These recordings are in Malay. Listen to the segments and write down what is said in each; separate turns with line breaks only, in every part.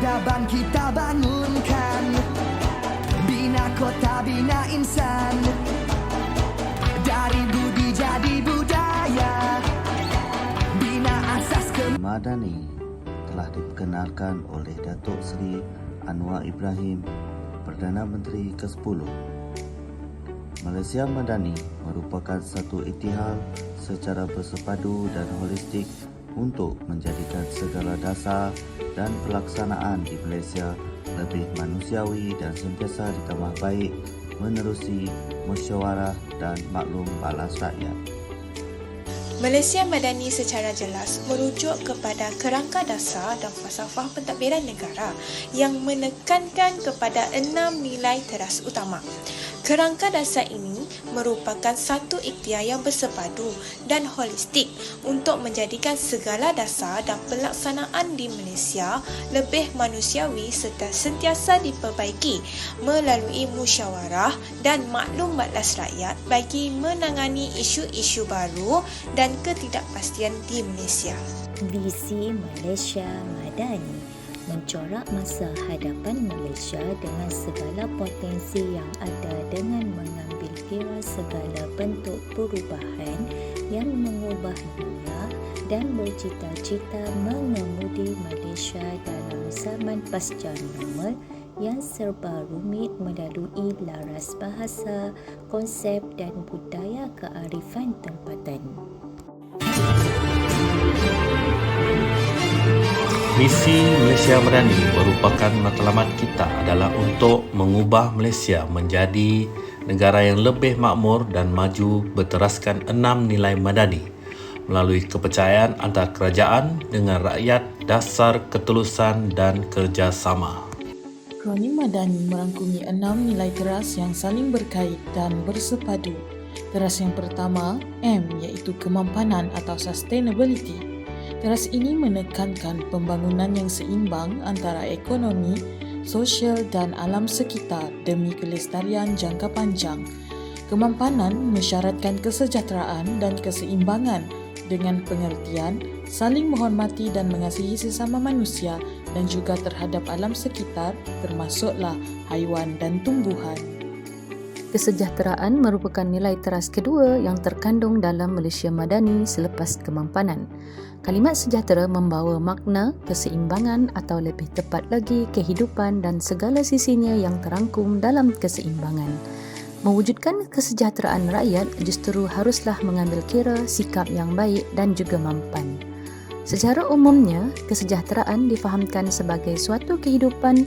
peradaban kita bangunkan. Bina kota, bina insan. Dari budi jadi budaya. Bina asas ke
Madani telah diperkenalkan oleh Datuk Seri Anwar Ibrahim, Perdana Menteri ke-10. Malaysia Madani merupakan satu iktihal secara bersepadu dan holistik untuk menjadikan segala dasar dan pelaksanaan di Malaysia lebih manusiawi dan sentiasa ditambah baik menerusi musyawarah dan maklum balas rakyat.
Malaysia Madani secara jelas merujuk kepada kerangka dasar dan falsafah pentadbiran negara yang menekankan kepada enam nilai teras utama. Kerangka dasar ini merupakan satu ikhtiar yang bersepadu dan holistik untuk menjadikan segala dasar dan pelaksanaan di Malaysia lebih manusiawi serta sentiasa diperbaiki melalui musyawarah dan maklum balas rakyat bagi menangani isu-isu baru dan ketidakpastian di Malaysia.
Visi Malaysia Madani mencorak masa hadapan Malaysia dengan segala potensi yang ada dengan mengambil kira segala bentuk perubahan yang mengubah dunia dan bercita-cita mengemudi Malaysia dalam zaman pasca normal yang serba rumit melalui laras bahasa, konsep dan budaya kearifan tempatan.
Misi Malaysia Madani merupakan matlamat kita adalah untuk mengubah Malaysia menjadi negara yang lebih makmur dan maju berteraskan enam nilai madani melalui kepercayaan antara kerajaan dengan rakyat dasar ketulusan dan kerjasama.
Kronim Madani merangkumi enam nilai teras yang saling berkait dan bersepadu. Teras yang pertama, M iaitu kemampanan atau sustainability. Teras ini menekankan pembangunan yang seimbang antara ekonomi, sosial dan alam sekitar demi kelestarian jangka panjang. Kemampanan mensyaratkan kesejahteraan dan keseimbangan dengan pengertian saling menghormati dan mengasihi sesama manusia dan juga terhadap alam sekitar termasuklah haiwan dan tumbuhan.
Kesejahteraan merupakan nilai teras kedua yang terkandung dalam Malaysia Madani selepas kemampanan. Kalimat sejahtera membawa makna keseimbangan atau lebih tepat lagi kehidupan dan segala sisinya yang terangkum dalam keseimbangan. Mewujudkan kesejahteraan rakyat justru haruslah mengambil kira sikap yang baik dan juga mampan. Secara umumnya, kesejahteraan difahamkan sebagai suatu kehidupan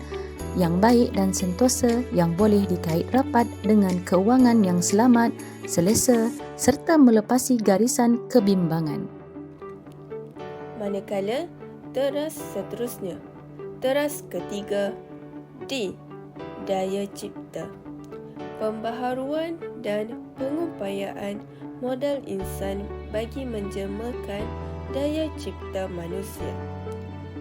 yang baik dan sentosa yang boleh dikait rapat dengan keuangan yang selamat, selesa serta melepasi garisan kebimbangan
manakala teras seterusnya. Teras ketiga D. Daya cipta Pembaharuan dan pengupayaan modal insan bagi menjemakan daya cipta manusia.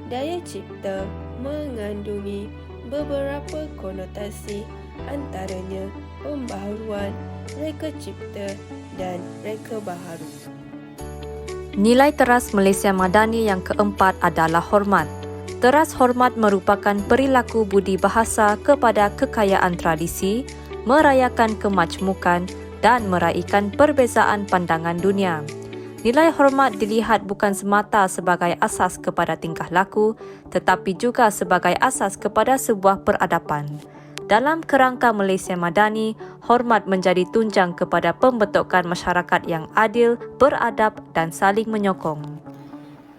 Daya cipta mengandungi beberapa konotasi antaranya pembaharuan, reka cipta dan reka baharu.
Nilai teras Malaysia Madani yang keempat adalah hormat. Teras hormat merupakan perilaku budi bahasa kepada kekayaan tradisi, merayakan kemajmukan dan meraihkan perbezaan pandangan dunia. Nilai hormat dilihat bukan semata sebagai asas kepada tingkah laku, tetapi juga sebagai asas kepada sebuah peradaban. Dalam kerangka Malaysia Madani, hormat menjadi tunjang kepada pembentukan masyarakat yang adil, beradab dan saling menyokong.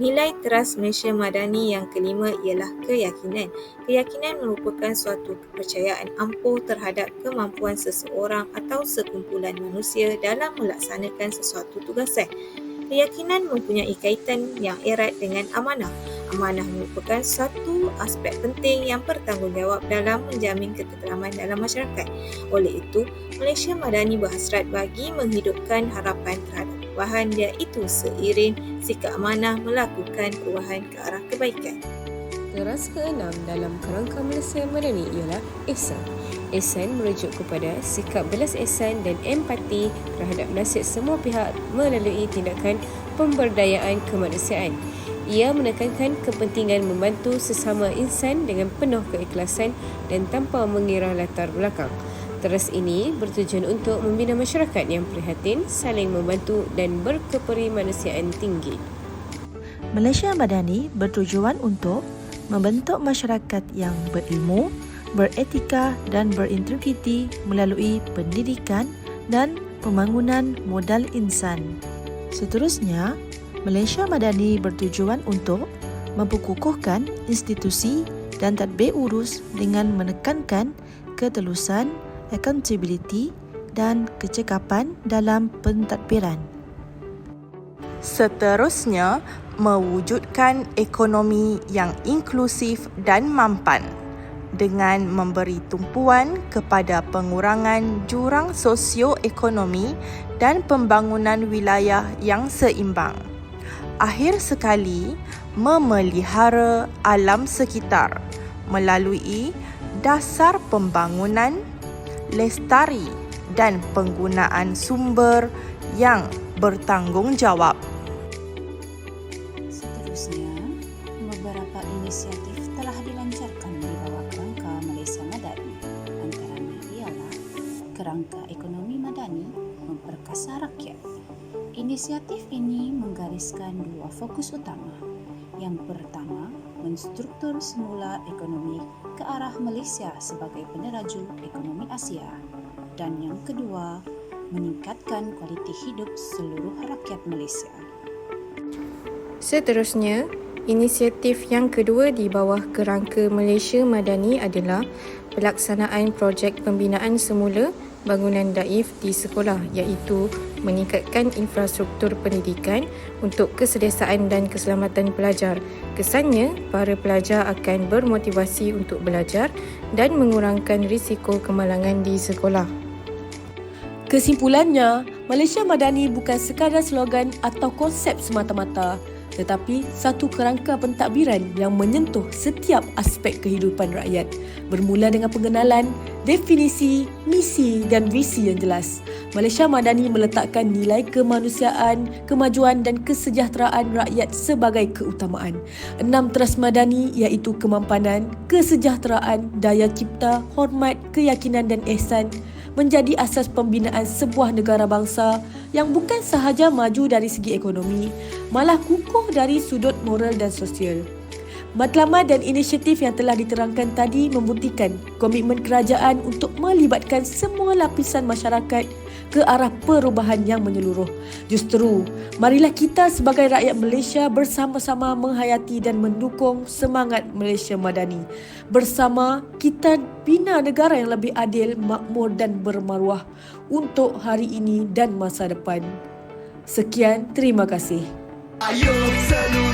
Nilai teras Malaysia Madani yang kelima ialah keyakinan. Keyakinan merupakan suatu kepercayaan ampuh terhadap kemampuan seseorang atau sekumpulan manusia dalam melaksanakan sesuatu tugasan. Keyakinan mempunyai kaitan yang erat dengan amanah amanah merupakan satu aspek penting yang bertanggungjawab dalam menjamin ketenteraman dalam masyarakat. Oleh itu, Malaysia Madani berhasrat bagi menghidupkan harapan terhadap perubahan iaitu seiring sikap amanah melakukan perubahan ke arah kebaikan.
Teras keenam dalam kerangka Malaysia Madani ialah Ihsan. Ihsan merujuk kepada sikap belas ihsan dan empati terhadap nasib semua pihak melalui tindakan pemberdayaan kemanusiaan. Ia menekankan kepentingan membantu sesama insan dengan penuh keikhlasan dan tanpa mengira latar belakang. Teras ini bertujuan untuk membina masyarakat yang prihatin, saling membantu dan berkeperimanusiaan tinggi.
Malaysia Madani bertujuan untuk membentuk masyarakat yang berilmu, beretika dan berintegriti melalui pendidikan dan pembangunan modal insan. Seterusnya, Malaysia Madani bertujuan untuk memperkukuhkan institusi dan tadbir urus dengan menekankan ketelusan, accountability dan kecekapan dalam pentadbiran.
Seterusnya, mewujudkan ekonomi yang inklusif dan mampan dengan memberi tumpuan kepada pengurangan jurang sosioekonomi dan pembangunan wilayah yang seimbang. Akhir sekali, memelihara alam sekitar melalui dasar pembangunan, lestari dan penggunaan sumber yang bertanggungjawab.
Kerangka ekonomi madani memperkasa rakyat. Inisiatif ini menggariskan dua fokus utama. Yang pertama, menstruktur semula ekonomi ke arah Malaysia sebagai peneraju ekonomi Asia. Dan yang kedua, meningkatkan kualiti hidup seluruh rakyat Malaysia.
Seterusnya, inisiatif yang kedua di bawah kerangka Malaysia Madani adalah pelaksanaan projek pembinaan semula bangunan daif di sekolah iaitu meningkatkan infrastruktur pendidikan untuk keselesaan dan keselamatan pelajar. Kesannya, para pelajar akan bermotivasi untuk belajar dan mengurangkan risiko kemalangan di sekolah.
Kesimpulannya, Malaysia Madani bukan sekadar slogan atau konsep semata-mata tetapi satu kerangka pentadbiran yang menyentuh setiap aspek kehidupan rakyat bermula dengan pengenalan, definisi, misi dan visi yang jelas. Malaysia Madani meletakkan nilai kemanusiaan, kemajuan dan kesejahteraan rakyat sebagai keutamaan. Enam teras madani iaitu kemampanan, kesejahteraan, daya cipta, hormat, keyakinan dan ihsan menjadi asas pembinaan sebuah negara bangsa yang bukan sahaja maju dari segi ekonomi, malah kukuh dari sudut moral dan sosial. Matlamat dan inisiatif yang telah diterangkan tadi membuktikan komitmen kerajaan untuk melibatkan semua lapisan masyarakat ke arah perubahan yang menyeluruh. Justru, marilah kita sebagai rakyat Malaysia bersama-sama menghayati dan mendukung semangat Malaysia Madani. Bersama, kita bina negara yang lebih adil, makmur dan bermaruah untuk hari ini dan masa depan. Sekian, terima kasih.
Ayo seluruh